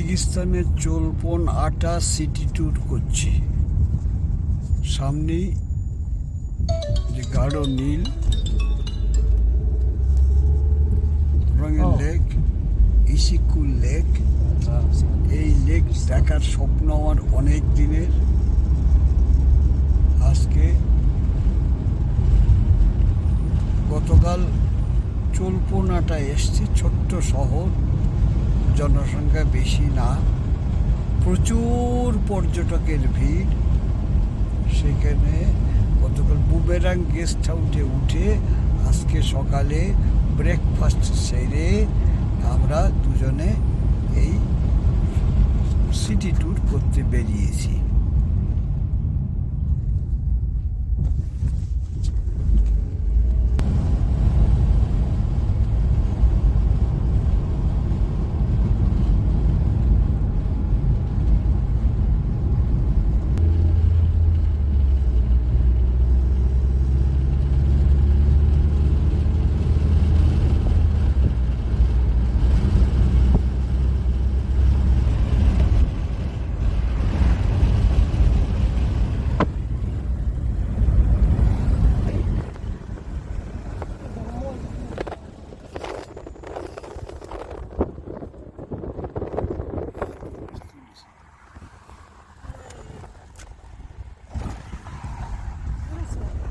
কিরগিজস্তানের চোলপন আটা city tour করছি। সামনেই যে গাঢ় নীল রঙের লেক ইসিকুল লেক এই লেক দেখার স্বপ্ন আমার অনেক দিনের। আজকে গতকাল চোলপোনাটা এসছে ছোট্ট শহর। জনসংখ্যা বেশি না, প্রচুর পর্যটকের ভিড়। সেখানে গতকাল বুবেরাং গেস্ট হাউসে উঠে আজকে সকালে ব্রেকফাস্ট সেরে আমরা দুজনে এই সিটি ট্যুর করতে বেরিয়েছি।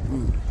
Mm.